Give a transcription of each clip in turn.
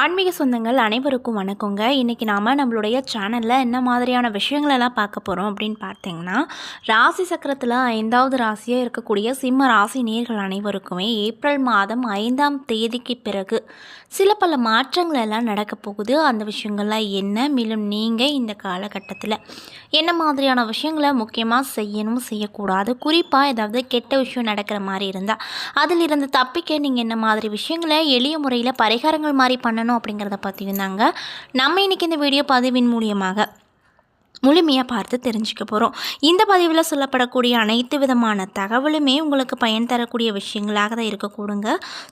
ஆன்மீக சொந்தங்கள் அனைவருக்கும் வணக்கங்க. இன்றைக்கி நாம் நம்மளுடைய சேனலில் என்ன மாதிரியான விஷயங்களெல்லாம் பார்க்க போகிறோம் அப்படின்னு பார்த்தீங்கன்னா ராசி சக்கரத்தில் ஐந்தாவது ராசியாக இருக்கக்கூடிய சிம்ம ராசி நேர்கள் அனைவருக்குமே ஏப்ரல் மாதம் ஐந்தாம் தேதிக்கு பிறகு சில பல மாற்றங்கள் எல்லாம் நடக்க போகுது. அந்த விஷயங்கள்லாம் என்ன மேலும் நீங்கள் இந்த காலகட்டத்தில் என்ன மாதிரியான விஷயங்களை முக்கியமாக செய்யணும் செய்யக்கூடாது? குறிப்பாக ஏதாவது கெட்ட விஷயம் நடக்கிற மாதிரி இருந்தால் அதிலிருந்து தப்பிக்க நீங்கள் என்ன மாதிரி விஷயங்களை எளிய முறையில் பரிகாரங்கள் மாதிரி பண்ணணும் அப்படிங்கிறத பார்த்துருந்தாங்க நம்ம இன்றைக்கி இந்த வீடியோ பதிவின் மூலியமாக முழுமையாக பார்த்து தெரிஞ்சுக்க போகிறோம் இந்த பதிவில் சொல்லப்படக்கூடிய அனைத்து விதமான தகவலுமே உங்களுக்கு பயன் தரக்கூடிய விஷயங்களாக தான் இருக்கக்கூடுங்க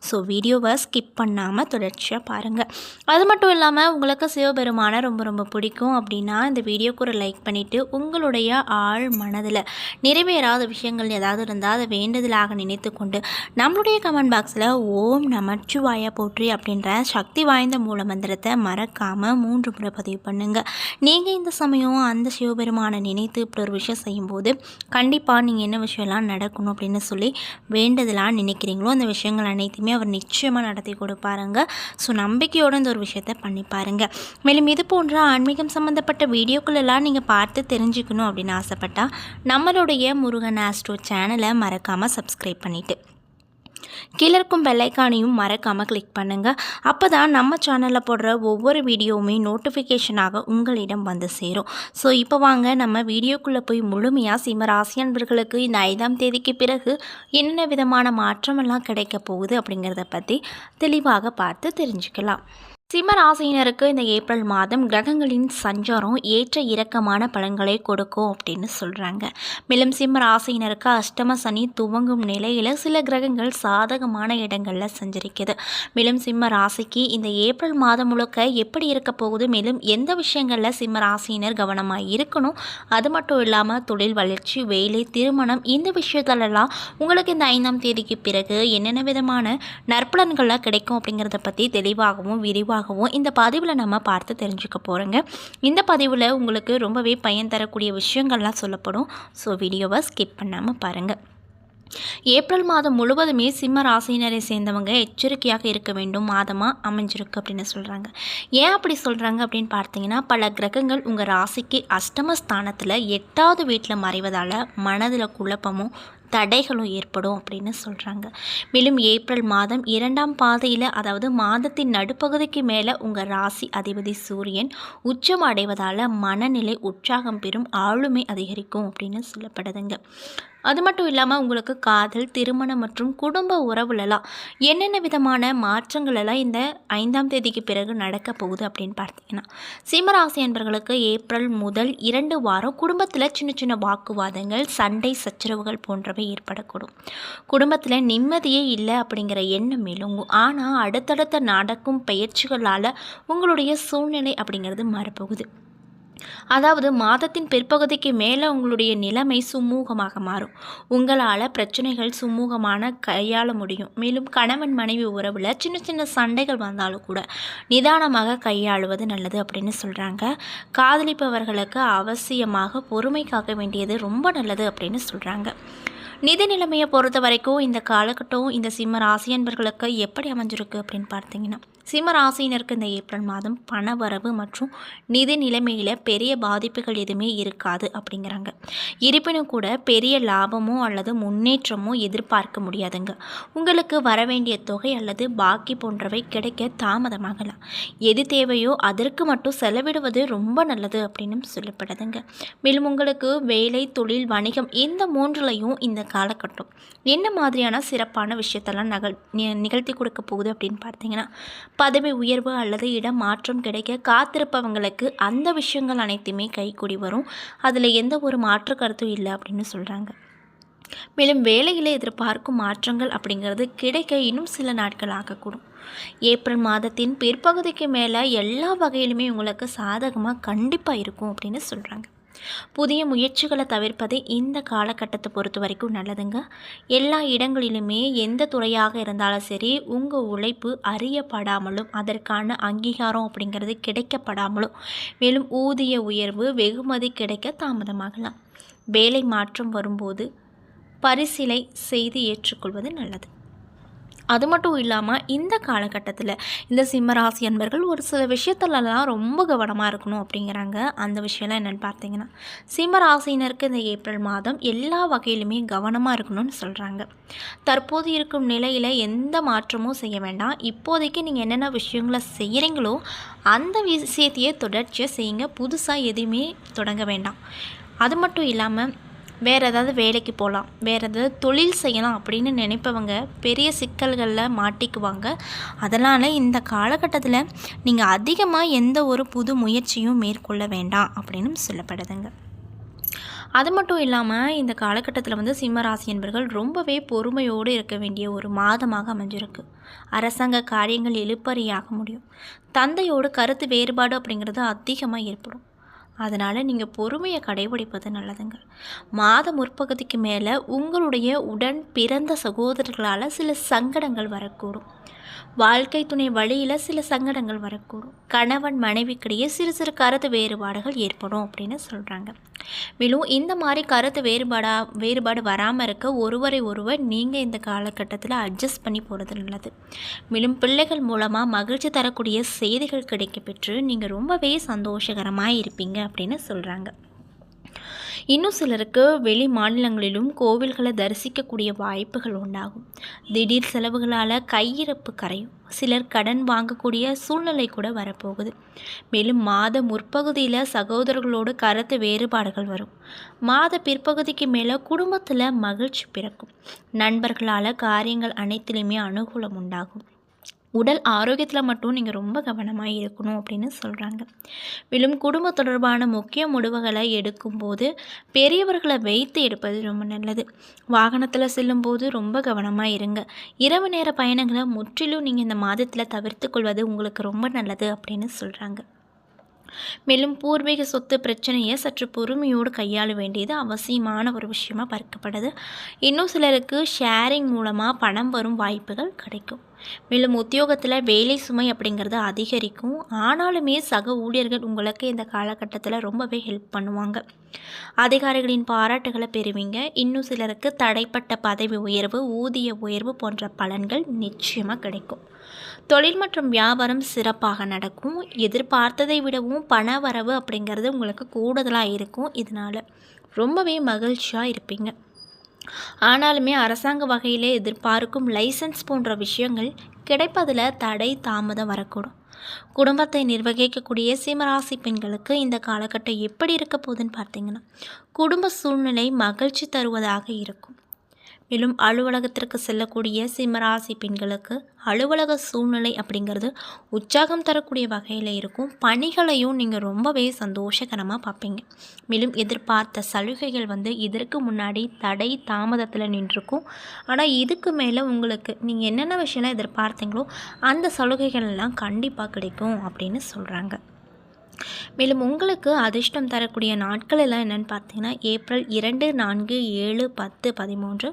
ஸோ வீடியோவை ஸ்கிப் பண்ணாமல் தொடர்ச்சியாக பாருங்கள் அது மட்டும் இல்லாமல் உங்களுக்கு சிவபெருமானை ரொம்ப ரொம்ப பிடிக்கும் அப்படின்னா இந்த வீடியோக்கு ஒரு லைக் பண்ணிவிட்டு உங்களுடைய ஆழ் மனதில் நிறைவேறாத விஷயங்கள் ஏதாவது இருந்தால் அதை வேண்டுதலாக நினைத்து கொண்டு நம்மளுடைய கமெண்ட் பாக்ஸில் ஓம் நமச்சிவாயா போற்றி அப்படின்ற சக்தி வாய்ந்த மூல மந்திரத்தை மறக்காமல் மூன்று முறை பதிவு பண்ணுங்கள் நீங்கள் இந்த சமயம் அந்த சிவபெருமானை நினைத்து இப்படி ஒரு விஷயம் செய்யும்போது கண்டிப்பாக நீங்கள் என்ன விஷயம்லாம் நடக்கணும் அப்படின்னு சொல்லி வேண்டதெல்லாம் நினைக்கிறீங்களோ அந்த விஷயங்கள் அனைத்துமே அவர் நிச்சயமாக நடத்தி கொடுப்பாருங்க. ஸோ நம்பிக்கையோடு இந்த ஒரு விஷயத்த பண்ணி பாருங்கள் மேலும் இது போன்ற ஆன்மீகம் சம்மந்தப்பட்ட வீடியோக்களெல்லாம் நீங்கள் பார்த்து தெரிஞ்சுக்கணும் அப்படின்னு ஆசைப்பட்டால் நம்மளுடைய முருகன் ஆஸ்ட்ரோ சேனலை மறக்காமல் சப்ஸ்கிரைப் பண்ணிவிட்டு கீழே இருக்கும் பெல்லைக்கானையும் மறக்காமல் கிளிக் பண்ணுங்கள் அப்போ தான் நம்ம சேனலில் போடுற ஒவ்வொரு வீடியோவுமே நோட்டிஃபிகேஷனாக உங்களிடம் வந்து சேரும். ஸோ இப்போ வாங்க நம்ம வீடியோக்குள்ளே போய் முழுமையாக சிம்ம ராசியன்பர்களுக்கு இந்த ஐந்தாம் தேதிக்கு பிறகு என்னென்ன விதமான மாற்றமெல்லாம் கிடைக்க போகுது அப்படிங்கிறத பற்றி தெளிவாக பார்த்து தெரிஞ்சுக்கலாம். சிம்ம ராசியினருக்கு இந்த ஏப்ரல் மாதம் கிரகங்களின் சஞ்சாரம் ஏற்ற இறக்கமான பலன்களை கொடுக்கும் அப்படின்னு சொல்கிறாங்க மேலும் சிம்ம ராசியினருக்கு அஷ்டம சனி துவங்கும் நிலையில் சில கிரகங்கள் சாதகமான இடங்களில் சஞ்சரிக்குது. மேலும் சிம்ம ராசிக்கு இந்த ஏப்ரல் மாதம் முழுக்க எப்படி இருக்க போகுது மேலும் எந்த விஷயங்களில் சிம்ம ராசியினர் கவனமாக இருக்கணும் அது மட்டும் இல்லாமல் தொழில் வளர்ச்சி வேலை திருமணம் இந்த விஷயத்திலலாம் உங்களுக்கு இந்த ஐந்தாம் தேதிக்கு பிறகு என்னென்ன விதமான நற்பலன்கள்லாம் கிடைக்கும் அப்படிங்கிறத பற்றி தெளிவாகவும் விரிவாக விரிவாகவும் இந்த பதிவில் நம்ம பார்த்து தெரிஞ்சுக்க போகிறோங்க இந்த பதிவில் உங்களுக்கு ரொம்பவே பயன் தரக்கூடிய விஷயங்கள்லாம் சொல்லப்படும். ஸோ வீடியோவை ஸ்கிப் பண்ணாமல் பாருங்கள் ஏப்ரல் மாதம் முழுவதுமே சிம்ம ராசியினரை சேர்ந்தவங்க எச்சரிக்கையாக இருக்க வேண்டும். மாதமாக அமைஞ்சிருக்கு அப்படின்னு சொல்கிறாங்க ஏன் அப்படி சொல்கிறாங்க அப்படின்னு பார்த்தீங்கன்னா பல கிரகங்கள் உங்கள் ராசிக்கு அஷ்டமஸ்தானத்தில் எட்டாவது வீட்டில் மறைவதால் மனதில் குழப்பமும் தடைகளும் ஏற்படும் அப்படின்னு சொல்கிறாங்க மேலும் ஏப்ரல் மாதம் இரண்டாம் பாதையில் அதாவது மாதத்தின் நடுப்பகுதிக்கு மேலே உங்கள் ராசி அதிபதி சூரியன் உச்சம் அடைவதால் மனநிலை உற்சாகம் பெறும் ஆளுமை அதிகரிக்கும் அப்படின்னு சொல்லப்படுதுங்க. அது மட்டும் இல்லாமல் உங்களுக்கு காதல் திருமணம் மற்றும் குடும்ப உறவுலலாம் என்னென்ன விதமான மாற்றங்கள் எல்லாம் இந்த ஐந்தாம் தேதிக்கு பிறகு நடக்க போகுது அப்படின்னு பார்த்தீங்கன்னா சிம்மராசி என்பர்களுக்கு ஏப்ரல் முதல் இரண்டு வாரம் குடும்பத்தில் சின்ன சின்ன வாக்குவாதங்கள் சண்டை சச்சரவுகள் போன்றவை ஏற்படக்கூடும். குடும்பத்தில் நிம்மதியே இல்லை அப்படிங்கிற எண்ணம் மேலும் ஆனால் அடுத்தடுத்த நடக்கும் பயிற்சிகளால் உங்களுடைய சூழ்நிலை அப்படிங்கிறது மாறப்போகுது. அதாவது மாதத்தின் பிற்பகுதிக்கு மேலே உங்களுடைய நிலைமை சுமூகமாக மாறும். உங்களால் பிரச்சனைகள் சுமூகமான கையாள முடியும். மேலும் கணவன் மனைவி உறவில் சின்ன சின்ன சண்டைகள் வந்தாலும் கூட நிதானமாக கையாளுவது நல்லது அப்படின்னு சொல்கிறாங்க காதலிப்பவர்களுக்கு அவசியமாக பொறுமை காக்க வேண்டியது ரொம்ப நல்லது அப்படின்னு சொல்கிறாங்க நிதி நிலைமையை பொறுத்த வரைக்கும் இந்த காலகட்டம் இந்த சிம்ம ராசி அன்பர்களுக்கு எப்படி அமைஞ்சிருக்கு அப்படின்னு பார்த்தீங்கன்னா சிம்ம ராசியினருக்கு இந்த ஏப்ரல் மாதம் பண வரவு மற்றும் நிதி நிலைமையில் பெரிய பாதிப்புகள் எதுவுமே இருக்காது அப்படிங்கிறாங்க. இருப்பினும் கூட பெரிய லாபமோ அல்லது முன்னேற்றமோ எதிர்பார்க்க முடியாதுங்க. உங்களுக்கு வர வேண்டிய தொகை அல்லது பாக்கி போன்றவை கிடைக்க தாமதமாகலாம். எது தேவையோ அதற்கு மட்டும் செலவிடுவது ரொம்ப நல்லது அப்படின்னு சொல்லப்படுதுங்க. மேலும் உங்களுக்கு வேலை தொழில் வணிகம் இந்த மூன்றுலையும் இந்த காலகட்டம். என்ன மாதிரியான சிறப்பான விஷயத்தெல்லாம் நகல் நிகழ்த்தி கொடுக்க போகுது அப்படின்னு பார்த்தீங்கன்னா பதவி உயர்வு அல்லது இடம் மாற்றம் கிடைக்க காத்திருப்பவங்களுக்கு அந்த விஷயங்கள் அனைத்துமே கைக்கூடி வரும். அதில் எந்த ஒரு மாற்று கருத்தும் இல்லை அப்படின்னு சொல்கிறாங்க மேலும் வேலையில் எதிர்பார்க்கும் மாற்றங்கள் அப்படிங்கிறது கிடைக்க இன்னும் சில நாட்கள் ஆகக்கூடும். ஏப்ரல் மாதத்தின் பிற்பகுதிக்கு மேலே எல்லா வகையிலுமே உங்களுக்கு சாதகமாக கண்டிப்பாக இருக்கும் அப்படின்னு சொல்கிறாங்க புதிய முயற்சிகளை தவிர்ப்பது இந்த காலகட்டத்தை பொறுத்த வரைக்கும் நல்லதுங்க. எல்லா இடங்களிலுமே எந்த துறையாக இருந்தாலும் சரி உங்கள் உழைப்பு அறியப்படாமலும் அதற்கான அங்கீகாரம் அப்படிங்கிறது கிடைக்கப்படாமலும் மேலும் ஊதிய உயர்வு வெகுமதி கிடைக்க தாமதமாகலாம். வேலை மாற்றம் வரும்போது பரிசிலை செய்து ஏற்றுக்கொள்வது நல்லது. அது மட்டும் இல்லாமல் இந்த காலகட்டத்தில் இந்த சிம்மராசி அன்பர்கள் ஒரு சில விஷயத்துலலாம் ரொம்ப கவனமாக இருக்கணும் அப்படிங்கிறாங்க. அந்த விஷயம்லாம் என்னென்னு பார்த்தீங்கன்னா சிம்மராசினருக்கு இந்த ஏப்ரல் மாதம் எல்லா வகையிலுமே கவனமாக இருக்கணும்னு சொல்கிறாங்க தற்போது இருக்கும் நிலையில் எந்த மாற்றமும் செய்ய வேண்டாம். இப்போதைக்கு நீங்கள் என்னென்ன விஷயங்களை செய்கிறீங்களோ அந்த விஷயத்தையே தொடர்ச்சியாக செய்யுங்க. புதுசாக எதுவுமே தொடங்க வேண்டாம். அது மட்டும் இல்லாமல் வேறு ஏதாவது வேலைக்கு போகலாம் வேறு ஏதாவது தொழில் செய்யலாம் அப்படின்னு நினைப்பவங்க பெரிய சிக்கல்களில் மாட்டிக்குவாங்க. அதனால் இந்த காலகட்டத்தில் நீங்கள் அதிகமாக எந்த ஒரு புது முயற்சியும் மேற்கொள்ள வேண்டாம் அப்படின்னு சொல்லப்படுதுங்க. அது மட்டும் இல்லாமல் இந்த காலகட்டத்தில் வந்து சிம்மராசி என்பர்கள் ரொம்பவே பொறுமையோடு இருக்க வேண்டிய ஒரு மாதமாக அமைஞ்சிருக்கு. அரசாங்க காரியங்கள் இழுப்பறியாக முடியும். தந்தையோட கருத்து வேறுபாடு அப்படிங்கிறது அதிகமாக ஏற்படும். அதனால் நீங்கள் பொறுமையை கடைபிடிப்பது நல்லதுங்க. மாத முற்பகுதிக்கு மேலே உங்களுடைய உடன் பிறந்த சகோதரர்களால் சில சங்கடங்கள் வரக்கூடும். வாழ்க்கை துணை வழியில் சில சங்கடங்கள் வரக்கூடும். கணவன் மனைவிக்கிடையே சிறு சிறு கருத்து வேறுபாடுகள் ஏற்படும் அப்படின்னு சொல்கிறாங்க மேலும் இந்த மாதிரி கருத்து வேறுபாடாக வேறுபாடு வராமல் இருக்க ஒருவரை ஒருவர் நீங்கள் இந்த காலகட்டத்தில் அட்ஜஸ்ட் பண்ணி போகிறது நல்லது. மேலும் பிள்ளைகள் மூலமாக மகிழ்ச்சி தரக்கூடிய செய்திகள் கிடைக்க பெற்று நீங்கள் ரொம்பவே சந்தோஷகரமாக இருப்பீங்க அப்படின்னு சொல்கிறாங்க இன்னும் சிலருக்கு வெளி மாநிலங்களிலும் கோவில்களை தரிசிக்கக்கூடிய வாய்ப்புகள் உண்டாகும். திடீர் செலவுகளால் கையிருப்பு கரையும். சிலர் கடன் வாங்கக்கூடிய சூழ்நிலை கூட வரப்போகுது. மேலும் மாத முற்பகுதியில் சகோதரர்களோடு கருத்து வேறுபாடுகள் வரும். மாத பிற்பகுதிக்கு மேலே குடும்பத்தில் மகிழ்ச்சி பிறக்கும். நண்பர்களால் காரியங்கள் அனைத்திலுமே அனுகூலம் உண்டாகும். உடல் ஆரோக்கியத்தில் மட்டும் நீங்கள் ரொம்ப கவனமாக இருக்கணும் அப்படின்னு சொல்கிறாங்க மேலும் குடும்ப தொடர்பான முக்கிய முடிவுகளை எடுக்கும்போது பெரியவர்களை வைத்து எடுப்பது ரொம்ப நல்லது. வாகனத்தில் செல்லும்போது ரொம்ப கவனமாக இருங்க. இரவு நேர பயணங்களை முற்றிலும் நீங்கள் இந்த மாதத்தில் தவிர்த்து கொள்வது உங்களுக்கு ரொம்ப நல்லது அப்படின்னு சொல்கிறாங்க மேலும் பூர்வீக சொத்து பிரச்சனையை சற்று பொறுமையோடு கையாள வேண்டியது அவசியமான ஒரு விஷயமாக பார்க்கப்படுது. இன்னும் சிலருக்கு ஷேரிங் மூலமாக பணம் வரும் வாய்ப்புகள் கிடைக்கும். மேலும் உத்தியோகத்தில் வேலை சுமை அப்படிங்கிறது அதிகரிக்கும். ஆனாலுமே சக ஊழியர்கள் உங்களுக்கு இந்த காலகட்டத்தில் ரொம்பவே ஹெல்ப் பண்ணுவாங்க. அதிகாரிகளின் பாராட்டுகளை பெறுவீங்க. இன்னும் சிலருக்கு தடைப்பட்ட பதவி உயர்வு ஊதிய உயர்வு போன்ற பலன்கள் நிச்சயமாக கிடைக்கும். தொழில் மற்றும் வியாபாரம் சிறப்பாக நடக்கும். எதிர்பார்த்ததை விடவும் பண வரவு அப்படிங்கிறது உங்களுக்கு கூடுதலாக இருக்கும். இதனால் ரொம்பவே மகிழ்ச்சியாக இருப்பீங்க. ஆனாலுமே அரசாங்க வகையிலே எதிர்பார்க்கும் லைசன்ஸ் போன்ற விஷயங்கள் கிடைப்பதில் தடை தாமதம் வரக்கூடும். குடும்பத்தை நிர்வகிக்கக்கூடிய சிம்மராசி பெண்களுக்கு இந்த காலகட்டம் எப்படி இருக்க போகுதுன்னு பார்த்தீங்கன்னா குடும்ப சூழ்நிலை மகிழ்ச்சி தருவதாக இருக்கும். மேலும் அலுவலகத்திற்கு செல்லக்கூடிய சிம்மராசி பெண்களுக்கு அலுவலக சூழ்நிலை அப்படிங்கிறது உற்சாகம் தரக்கூடிய வகையில் இருக்கும். பணிகளையும் நீங்கள் ரொம்பவே சந்தோஷகரமாக பார்ப்பீங்க. மேலும் எதிர்பார்த்த சலுகைகள் வந்து இதற்கு முன்னாடி தடை தாமதத்தில் நின்றுருக்கும். ஆனால் இதுக்கு மேலே உங்களுக்கு நீங்கள் என்னென்ன விஷயம்லாம் எதிர்பார்த்தீங்களோ அந்த சலுகைகள் எல்லாம் கண்டிப்பாக கிடைக்கும் அப்படின்னு சொல்கிறாங்க மேலும் உங்களுக்கு அதிர்ஷ்டம் தரக்கூடிய நாட்கள் எல்லாம் என்னென்னு பார்த்தீங்கன்னா ஏப்ரல் இரண்டு நான்கு ஏழு பத்து பதிமூன்று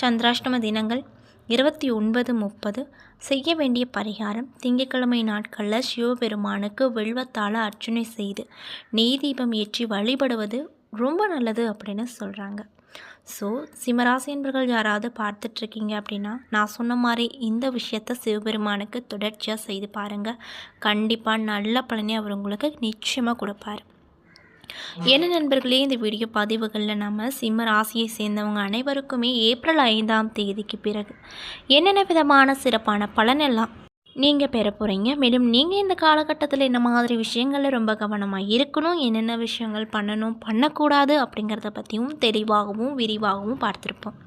சந்திராஷ்டம தினங்கள் இருபத்தி ஒன்பது முப்பது. செய்ய வேண்டிய பரிகாரம் திங்கட்கிழமை நாட்களில் சிவபெருமானுக்கு வெள்வத்தால் அர்ச்சனை செய்து நெய் தீபம் ஏற்றி வழிபடுவது ரொம்ப நல்லது அப்படின்னு சொல்கிறாங்க ஸோ சிம்மராசி என்பர்கள் யாராவது பார்த்துட்ருக்கீங்க அப்படின்னா நான் சொன்ன மாதிரி இந்த விஷயத்த சிவபெருமானுக்கு தொடர்ச்சியாக செய்து பாருங்கள் கண்டிப்பாக நல்ல பலனை அவர் உங்களுக்கு நிச்சயமாக கொடுப்பார். என்ன நண்பர்களே இந்த வீடியோ பதிவுகளில் நம்ம சிம்ம ராசியை சேர்ந்தவங்க அனைவருக்குமே ஏப்ரல் ஐந்தாம் தேதிக்கு பிறகு என்னென்ன விதமான சிறப்பான பலனெல்லாம் நீங்கள் பெற போகிறீங்க மேலும் நீங்கள் இந்த காலகட்டத்தில் என்ன மாதிரி விஷயங்களில் ரொம்ப கவனமாக இருக்கணும் என்னென்ன விஷயங்கள் பண்ணணும் பண்ணக்கூடாது அப்படிங்கிறத பற்றியும் தெளிவாகவும் விரிவாகவும் பார்த்துருப்போம்.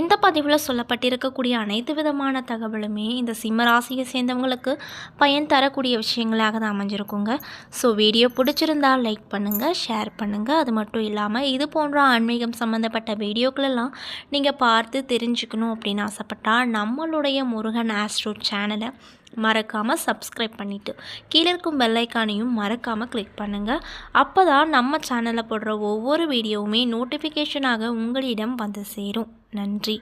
இந்த பதிவில் சொல்லப்பட்டிருக்கக்கூடிய அனைத்து விதமான தகவலுமே இந்த சிம்ம ராசியை சேர்ந்தவங்களுக்கு பயன் தரக்கூடிய விஷயங்களாக தான் அமைஞ்சிருக்குங்க. ஸோ வீடியோ பிடிச்சிருந்தால் லைக் பண்ணுங்கள் ஷேர் பண்ணுங்கள் அது மட்டும் இல்லாமல் இது போன்ற ஆன்மீகம் சம்மந்தப்பட்ட வீடியோக்களெல்லாம் நீங்கள் பார்த்து தெரிஞ்சுக்கணும் அப்படின்னு ஆசைப்பட்டால் நம்மளுடைய முருகன் ஆஸ்ட்ரோ சேனலை மறக்காமல் சப்ஸ்கிரைப் பண்ணிவிட்டு கீழே இருக்கும் பெல்லைக்கானையும் மறக்காமல் கிளிக் பண்ணுங்கள் அப்போ தான் நம்ம சேனலில் போடுற ஒவ்வொரு வீடியோவுமே நோட்டிஃபிகேஷனாக உங்களிடம் வந்து சேரும். நன்றி.